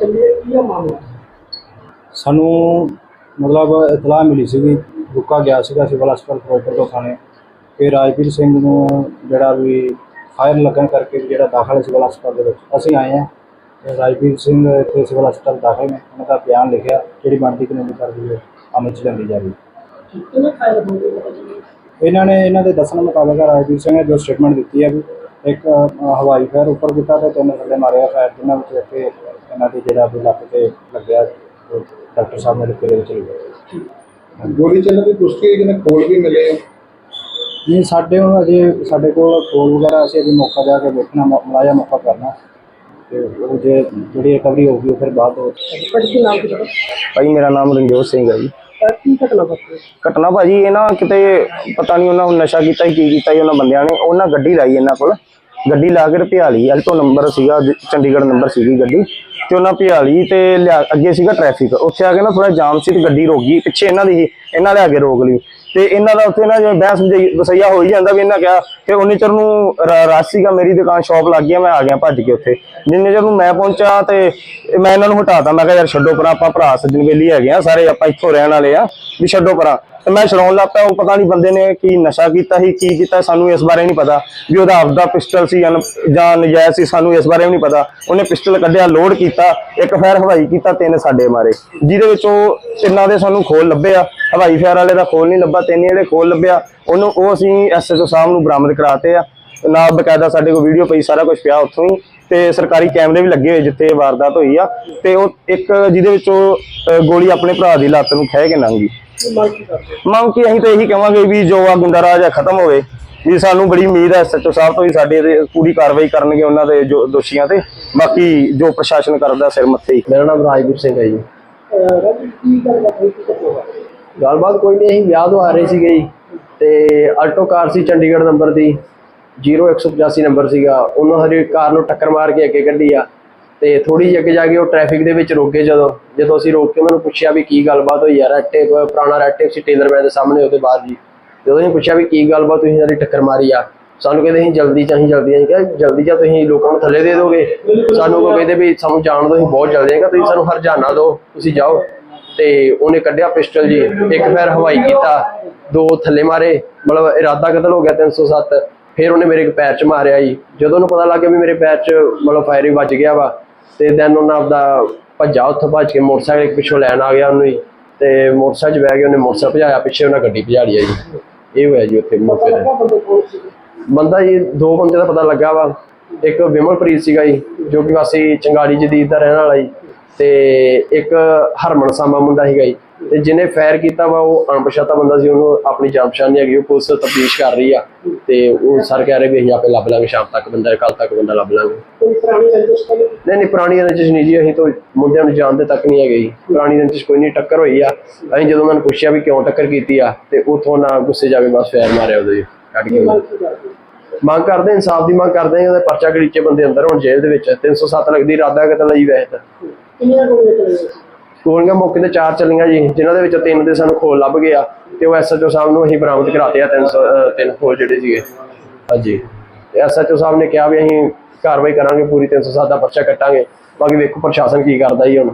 ਚੱਲੀ ਹੈ ਕੀ ਆ ਮਾਮਲਾ? ਸਾਨੂੰ ਮਤਲਬ ਇਤਲਾਹ ਮਿਲੀ ਸੀਗੀ ਰੁਕਾ ਗਿਆ ਸੀਗਾ ਸਿਵਲ ਹਸਪਤਾਲ ਫਿਰੋਜ਼ਪੁਰ ਤੋਂ ਥਾਣੇ। ਕਿ ਰਾਜਵੀਰ ਸਿੰਘ ਨੂੰ ਜਿਹੜਾ ਵੀ ਫਾਇਰ ਲੱਗਣ ਕਰਕੇ ਵੀ ਜਿਹੜਾ ਦਾਖਲ ਹੈ ਸਿਵਲ ਹਸਪਤਾਲ ਦੇ ਵਿੱਚ ਅਸੀਂ ਆਏ ਹਾਂ। ਤੇ ਰਾਜਵੀਰ ਸਿੰਘ ਇੱਥੇ ਸਿਵਲ ਹਸਪਤਾਲ ਦਾਖਲ ਨੇ ਉਹਨਾਂ ਦਾ ਬਿਆਨ ਲਿਖਿਆ ਜਿਹੜੀ ਬਣਦੀ ਕਾਨੂੰਨੀ ਕਾਰਵਾਈ ਹੈ ਅਮਲ ਚ ਲੈਂਦੀ ਜਾ ਰਹੀ ਕਿੰਨੇ ਇਹਨਾਂ ਨੇ ਇਹਨਾਂ ਦੇ ਦੱਸਣ ਮੁਤਾਬਕ ਰਾਜਵੀਰ ਸਿੰਘ ਨੇ ਜੋ ਸਟੇਟਮੈਂਟ ਦਿੱਤੀ ਹੈ ਵੀ ਇੱਕ ਹਵਾਈ ਫਾਇਰ ਉੱਪਰ ਕੀਤਾ ਤੇ ਤਿੰਨ ਥੱਲੇ ਮਾਰਿਆ ਫਾਇਰ ਜਿਨ੍ਹਾਂ ਵਿੱਚ ਇੱਕ ਇਹਨਾਂ ਦੇ ਜਿਹੜਾ ਵੀ ਲੱਕ ਤੇ ਲੱਗਿਆ ਉਹ ਡਾਕਟਰ ਸਾਹਿਬ ਨੇ ਲਿਖ ਕੇ ਦੇ ਵਿੱਚ ਲਿਖਿਆ ਗੋਲੀ ਚੱਲਣ ਦੀ ਪੁਸ਼ਟੀ ਹੈ ਕਿ ਖੋਲ ਵੀ ਮਿਲੇ ਆ। ਨਹੀਂ ਸਾਡੇ ਹੁਣ ਅਜੇ ਸਾਡੇ ਕੋਲ ਕੋਲ ਵਗੈਰਾ ਅਸੀਂ ਅਜੇ ਮੌਕਾ ਜਾ ਕੇ ਵੇਖਣਾ ਮ- ਮੁਲਾਜ਼ਾ ਮੌਕਾ ਕਰਨਾ। ਤੇ ਉਹ ਜੇ ਜਿਹੜੀ ਰਿਕਵਰੀ ਹੋਊਗੀ ਉਹ ਫਿਰ ਬਾਅਦ ਪਰ ਕੀ ਨਾਮ ਕੀ ਭਾਈ ਮੇਰਾ ਨਾਮ ਰਣਜੋਤ ਸਿੰਘ ਹੈ ਜੀ। ਕੀ ਘਟਨਾ ਵਾਪਰੀ? ਘਟਨਾ ਭਾਜੀ ਇਹ ਨਾ ਕਿਤੇ ਪਤਾ ਨਹੀਂ ਉਹਨਾਂ ਨੂੰ ਨਸ਼ਾ ਕੀਤਾ ਹੀ ਕੀ ਕੀਤਾ ਹੀ ਉਹਨਾਂ ਬੰਦਿਆਂ ਨੇ ਉਹਨਾਂ ਗੱਡੀ ਲਾਈ ਇਹਨਾਂ ਕੋਲ। ਗੱਡੀ ਲਾ ਕੇ ਭਿਆ ਐਲਟੋ ਨੰਬਰ ਸੀਗਾ ਚੰਡੀਗੜ੍ਹ ਨੰਬਰ ਸੀਗੀ ਗੱਡੀ। ਤੇ ਉਹਨਾਂ ਭਿਆ ਤੇ ਲਿਆ- ਅੱਗੇ ਸੀਗਾ ਟ੍ਰੈਫਿਕ ਉੱਥੇ ਆ ਕੇ ਨਾ ਥੋੜਾ ਜਾਮ ਸੀ ਤੇ ਗੱਡੀ ਰੋਕ ਗਈ, ਪਿੱਛੇ ਇਹਨਾਂ ਦੀ ਇਹਨਾਂ ਲਿਆ ਕੇ ਰੋਕ ਲਈ। ਤੇ ਇਹਨਾਂ ਦਾ ਉੱਥੇ ਨਾ ਜਿਵੇਂ ਬਹਿਸ ਵਸਈਆ ਹੋਈ ਜਾਂਦਾ ਵੀ ਇਹਨਾਂ ਕਿਹਾ ਕਿ ਉਨੀ ਚਿਰ ਨੂੰ ਰਸ਼ ਸੀਗਾ, ਮੇਰੀ ਦੁਕਾਨ ਸ਼ਾਪ ਲੱਗ ਗਈ ਮੈਂ ਆ ਗਿਆ, ਭੱਜ ਕੇ ਉੱਥੇ। ਜਿੰਨੇ ਚਿਰ ਨੂੰ ਮੈਂ ਪਹੁੰਚਾ ਤੇ ਮੈਂ ਇਹਨਾਂ ਨੂੰ ਹਟਾਤਾ ਮੈਂ ਕਿਹਾ ਯਾਰ ਛੱਡੋ ਪਰਾਂ, ਆਪਾਂ ਭਰਾ ਸੱਜਣ ਵੇਲੀ ਹੈਗੇ ਆ, ਸਾਰੇ ਆਪਾਂ ਇੱਥੋਂ ਰਹਿਣ ਵਾਲੇ ਆ, ਵੀ ਛੱਡੋ ਪਰਾਂ। ਤੇ ਮੈਂ ਛਡਾਉਣ ਲੱਗ ਪਿਆ ਉਹ ਪਤਾ ਨਹੀਂ ਬੰਦੇ ਨੇ ਕੀ ਨਸ਼ਾ ਕੀਤਾ ਸੀ, ਕੀ ਕੀਤਾ, ਸਾਨੂੰ ਇਸ ਬਾਰੇ ਨਹੀਂ ਪਤਾ। ਵੀ ਉਹਦਾ ਆਪਦਾ ਪਿਸਟਲ ਸੀ ਜਾਂ ਜਾਂ ਨਜਾਇਜ਼ ਸੀ, ਸਾਨੂੰ ਇਸ ਬਾਰੇ ਵੀ ਨਹੀਂ ਪਤਾ। ਉਹਨੇ ਪਿਸਟਲ ਕੱਢਿਆ, ਲੋਡ ਕੀਤਾ, ਇੱਕ ਫਾਇਰ ਹਵਾਈ ਕੀਤਾ, ਤਿੰਨ ਸਾਡੇ ਮਾਰੇ। ਜਿਹਦੇ ਵਿੱਚ ਉਹ ਤਿੰਨਾਂ ਦੇ ਸਾਨੂੰ ਖੋਲ ਲੱਭਿਆ। ਹਵਾਈ ਫਾਇਰ ਵਾਲੇ ਦਾ ਖੋਲ ਨਹੀਂ ਲੱਭਾ, ਤਿੰਨ ਜਿਹੜੇ ਖੋਲ ਲੱਭਿਆ। ਉਹਨੂੰ ਉਹ ਅਸੀਂ ਐਸਐਚਓ ਸਾਹਿਬ ਨੂੰ ਬਰਾਮਦ ਕਰਾਤੇ ਆ। ਨਾ ਬਕਾਇਦਾ ਸਾਡੇ ਕੋਲ ਵੀਡੀਓ ਪਈ, ਸਾਰਾ ਕੁਝ ਪਿਆ ਉੱਥੋਂ ਹੀ। ਤੇ ਸਰਕਾਰੀ ਕੈਮਰੇ ਵੀ ਲੱਗੇ ਹੋਏ ਜਿੱਥੇ ਵਾਰਦਾਤ ਹੋਈ ਆ। ਤੇ ਉਹ ਇੱਕ ਜਿਹਦੇ ਵਿੱਚ ਉਹ ਗੋਲੀ ਆਪਣੇ ਭਰਾ ਦੀ ਲੱਤ ਨੂੰ ਖਹਿ ਕੇ ਲੰਘ ਗਈ। ਮੰਗ ਕੀ ਅਸੀਂ ਤਾਂ ਇਹੀ ਕਹਾਂਗੇ ਵੀ ਜੋ ਆ ਗੁੰਡਾਰਾਜ ਖਤਮ ਹੋਵੇ। ਵੀ ਸਾਨੂੰ ਬੜੀ ਉਮੀਦ ਹੈ ਐਸਐਚਓ ਸਾਹਿਬ ਤੋਂ ਵੀ ਸਾਡੇ ਤੇ ਪੂਰੀ ਕਾਰਵਾਈ ਕਰਨਗੇ ਉਹਨਾਂ ਦੇ ਜੋ ਦੋਸ਼ੀਆਂ ਤੇ। ਬਾਕੀ ਜੋ ਪ੍ਰਸ਼ਾਸਨ ਕਰਦਾ ਸਿਰ ਮੱਥੇ ਹੀ। ਮੇਰਾ ਨਾਮ ਰਾਜਵੀਰ ਸਿੰਘ ਹੈ ਜੀ। ਗੱਲਬਾਤ ਕੋਈ ਨਹੀਂ, ਅਸੀਂ ਵਿਆਹ ਤੋਂ ਆ ਰਹੇ ਸੀਗੇ ਜੀ। ਤੇ ਆਲਟੋ ਕਾਰ ਸੀ ਚੰਡੀਗੜ੍ਹ ਨੰਬਰ ਦੀ। 0185 ਨੰਬਰ ਸੀਗਾ। ਉਹਨਾਂ ਹਰੀ ਕਾਰ ਨੂੰ ਟੱਕਰ ਮਾਰ ਕੇ ਅੱਗੇ ਕੱਢੀ ਆ। ਤੇ ਥੋੜੀ ਜਿਹੀ ਅੱਗੇ ਜਾ ਕੇ ਉਹ ਟ੍ਰੈਫਿਕ ਦੇ ਵਿੱਚ ਰੁਕ ਜਦੋਂ ਜਦੋਂ ਅਸੀਂ ਰੋਕ ਕੇ ਉਹਨਾਂ ਨੂੰ ਪੁੱਛਿਆ ਵੀ ਕੀ ਗੱਲਬਾਤ ਹੋਈ ਯਾਰ ਐਟੇ ਪੁਰਾਣਾ ਰੈਟੇ ਸੀ ਟੇਲਰ ਮੈਨ ਦੇ ਸਾਹਮਣੇ ਉਹਦੇ ਬਾਹਰ ਜੀ। ਜਦੋਂ ਅਸੀਂ ਪੁੱਛਿਆ ਵੀ ਕੀ ਗੱਲਬਾਤ ਤੁਸੀਂ ਸਾਡੀ ਟੱਕਰ ਮਾਰੀ ਆ। ਸਾਨੂੰ ਕਹਿੰਦੇ ਅਸੀਂ ਜਲਦੀ ਚਾਹੀਂ, ਜਲਦੀ ਅਸੀਂ ਕਿਹਾ, ਜਲਦੀ ਜਾਂ ਤੁਸੀਂ ਲੋਕਾਂ ਨੂੰ ਥੱਲੇ ਦੇ ਦੋਗੇ। ਸਾਨੂੰ ਕੋ ਕਹਿੰਦੇ ਵੀ ਸਾਨੂੰ ਜਾਣ ਦੋ ਅਸੀਂ ਬਹੁਤ ਜਲਦੀ ਆਏਗਾ, ਤੁਸੀਂ ਸਾਨੂੰ ਹਰਜਾਨਾ ਦਿਓ, ਤੁਸੀਂ ਜਾਓ। ਤੇ ਉਹਨੇ ਕੱਢਿਆ ਪਿਸਟਲ ਜੀ, ਇੱਕ ਫੇਰ ਹਵਾਈ ਕੀਤਾ, ਦੋ ਥੱਲੇ ਮਾਰੇ, ਮਤਲਬ ਇਰਾਦਾ ਕਤਲ ਹੋ ਗਿਆ 307 ਫਿਰ ਉਹਨੇ ਮੇਰੇ ਪੈਰ 'ਚ ਮਾਰਿਆ ਜੀ। ਜਦੋਂ ਉਹਨੂੰ ਪਤਾ ਲੱਗ ਗਿਆ ਵੀ ਮੇਰੇ ਪੈਰ 'ਚ ਮਤਲਬ ਫਾਇਰ ਹੀ ਵੱਜ ਗਿਆ ਵਾ ਤੇ ਦੈਨ ਉਹਨਾਂ ਆਪਦਾ ਭੱਜਾ ਉੱਥੋਂ ਭੱਜ ਕੇ ਮੋਟਰਸਾਈਕਲ ਇੱਕ ਪਿੱਛੋਂ ਲੈਣ ਆ ਗਿਆ ਉਹਨੂੰ ਹੀ, ਤੇ ਮੋਟਰਸਾਈਕਲ 'ਚ ਬਹਿ ਕੇ ਉਹਨੇ ਮੋਟਰਸਾਈਕਲ ਭਜਾਇਆ, ਪਿੱਛੇ ਉਹਨਾਂ ਗੱਡੀ ਭਜਾੜੀ ਆ ਜੀ ਇਹ ਹੋਇਆ ਜੀ ਉੱਥੇ ਮੌਕੇ ਤੇ। ਬੰਦਾ ਜੀ, ਦੋ ਬੰਦੇ ਦਾ ਪਤਾ ਲੱਗਾ ਵਾ। ਇੱਕ ਵਿਮਲਪ੍ਰੀਤ ਸੀਗਾ ਜੀ, ਜੋ ਕਿ ਵਾਸੀ ਚੰਗਾੜੀ ਜਦੀਦ ਦਾ ਰਹਿਣ ਵਾਲਾ ਜੀ। ਤੇ ਇੱਕ ਹਰਮਨ ਸਾਮਾ ਮੁੰਡਾ ਸੀਗਾ ਜੀ। ਤੇ ਜਿਹਨੇ ਫਾਇਰ ਕੀਤਾ ਵਾ, ਉਹ ਅਣਪਛਾਤਾ ਬੰਦਾ ਸੀ, ਉਹਨੂੰ ਆਪਣੀ ਜਾਣ ਪਛਾਣ ਨਹੀਂ ਹੈਗੀ, ਉਹ ਪੁਲਿਸ ਤਫਤੀਸ਼ ਕਰ ਰਹੀ ਆ। ਤੇ ਉਹ ਸਰ ਕਹਿ ਰਹੇ ਵੀ ਅਸੀਂ ਆਪੇ ਲੱਭ ਲਾਂਗੇ, ਸ਼ਾਮ ਤੱਕ ਬੰਦਾ ਕੱਲ ਤੱਕ ਬੰਦਾ ਲੱਭ ਲਾਂਗੇ। ਕੋਈ ਪੁਰਾਣੀ ਰੰਜਿਸ਼ ਤਾਂ ਨਹੀਂ ਨਹੀਂ ਨਹੀਂ ਪੁਰਾਣੀ ਰੰਜਿਸ਼ ਨਹੀਂ ਜੀ, ਅਸੀਂ ਤਾਂ ਮੁੰਡਿਆਂ ਨੂੰ ਜਾਣਦੇ ਤੱਕ ਨਹੀਂ ਹੈਗੇ ਜੀ। ਪੁਰਾਣੀ ਰੰਜਿਸ਼ ਕੋਈ ਨਹੀਂ, ਟੱਕਰ ਹੋਈ ਆ। ਅਸੀਂ ਜਦੋਂ ਉਹਨਾਂ ਨੂੰ ਪੁੱਛਿਆ ਵੀ ਕਿਉਂ ਟੱਕਰ ਕੀਤੀ ਆ, ਤੇ ਉਥੋਂ ਨਾ ਗੁੱਸੇ ਜਾ ਕੇ ਬਸ ਫਾਇਰ ਮਾਰਿਆ ਉਹਦੇ ਜੀ, ਕੱਢ ਕੇ। ਮੰਗ ਕਰਦੇ, ਇਨਸਾਫ ਦੀ ਮੰਗ ਕਰਦੇ ਆ, ਉਹਦੇ ਪਰਚਾ ਗਲੀਚੇ ਬੰਦੇ ਅੰਦਰ ਹੁਣ ਜੇਲ੍ਹ ਦੇ ਵਿੱਚ। 307 ਲੱਗਦੀ, ਇਰਾਦਾ ਕਤਲ ਜੀ ਵੈਸੇ ਤਾਂ। ਕਿੰਨੀਆਂ ਗੋਲੀਆਂ ਚਲਾਈਆਂ ਗੋਲੀਆਂ ਮੌਕੇ ਤੇ ਚਾਰ ਚੱਲੀਆਂ ਜੀ, ਜਿਨ੍ਹਾਂ ਦੇ ਵਿੱਚੋਂ ਤਿੰਨ ਦੇ ਸਾਨੂੰ ਖੋਲ ਲੱਭ ਗਿਆ ਤੇ ਉਹ ਐਸਐਚਓ ਸਾਹਿਬ ਨੂੰ ਅਸੀਂ ਬਰਾਮਦ ਕਰਾਤੇ ਆ 300 ਅਹ, ਤਿੰਨ ਖੋਲ ਜਿਹੜੇ ਸੀਗੇ। ਹਾਂਜੀ। ਤੇ ਐਸਐਚਓ ਸਾਹਿਬ ਨੇ ਕਿਹਾ ਵੀ ਅਸੀਂ ਕਾਰਵਾਈ ਕਰਾਂਗੇ, ਪੂਰੀ 307 ਦਾ ਪਰਚਾ ਕੱਟਾਂਗੇ। ਬਾਕੀ ਵੇਖੋ ਪ੍ਰਸ਼ਾਸਨ ਕੀ ਕਰਦਾ ਜੀ ਹੁਣ।